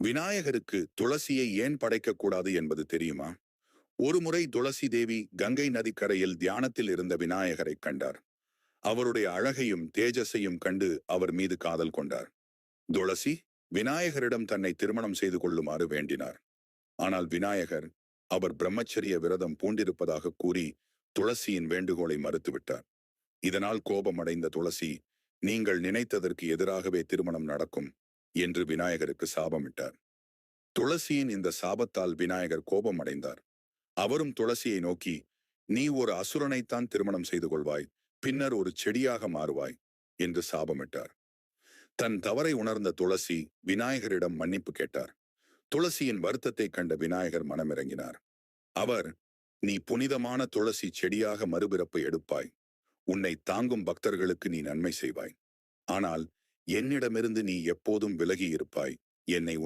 விநாயகருக்கு துளசியை ஏன் படைக்கக்கூடாது என்பது தெரியுமா? ஒருமுறை துளசி தேவி கங்கை நதிக்கரையில் தியானத்தில் இருந்த விநாயகரை கண்டார். அவருடைய அழகையும் தேஜஸையும் கண்டு அவர் மீது காதல் கொண்டார். துளசி விநாயகரிடம் தன்னை திருமணம் செய்து கொள்ளுமாறு வேண்டினார். ஆனால் விநாயகர் அவர் பிரம்மச்சரிய விரதம் பூண்டிருப்பதாக கூறி துளசியின் வேண்டுகோளை மறுத்துவிட்டார். இதனால் கோபமடைந்த துளசி நீங்கள் நினைத்ததற்கு எதிராகவே திருமணம் நடக்கும். என்று விநாயகருக்கு சாபமிட்டார். துளசியின் இந்த சாபத்தால் விநாயகர் கோபமடைந்தார். அவரும் துளசியை நோக்கி நீ ஒரு அசுரனைத்தான் திருமணம் செய்து கொள்வாய் பின்னர் ஒரு செடியாக மாறுவாய் என்று சாபமிட்டார். தன் தவறை உணர்ந்த துளசி விநாயகரிடம் மன்னிப்பு கேட்டார். துளசியின் வருத்தத்தை கண்ட விநாயகர் மனமிறங்கினார். அவர் நீ புனிதமான துளசி செடியாக மறுபிறப்பு எடுப்பாய். உன்னை தாங்கும் பக்தர்களுக்கு நீ நன்மை செய்வாய். ஆனால் என்னிடமிருந்து நீ எப்போதும் விலகி இருப்பாய். என்னை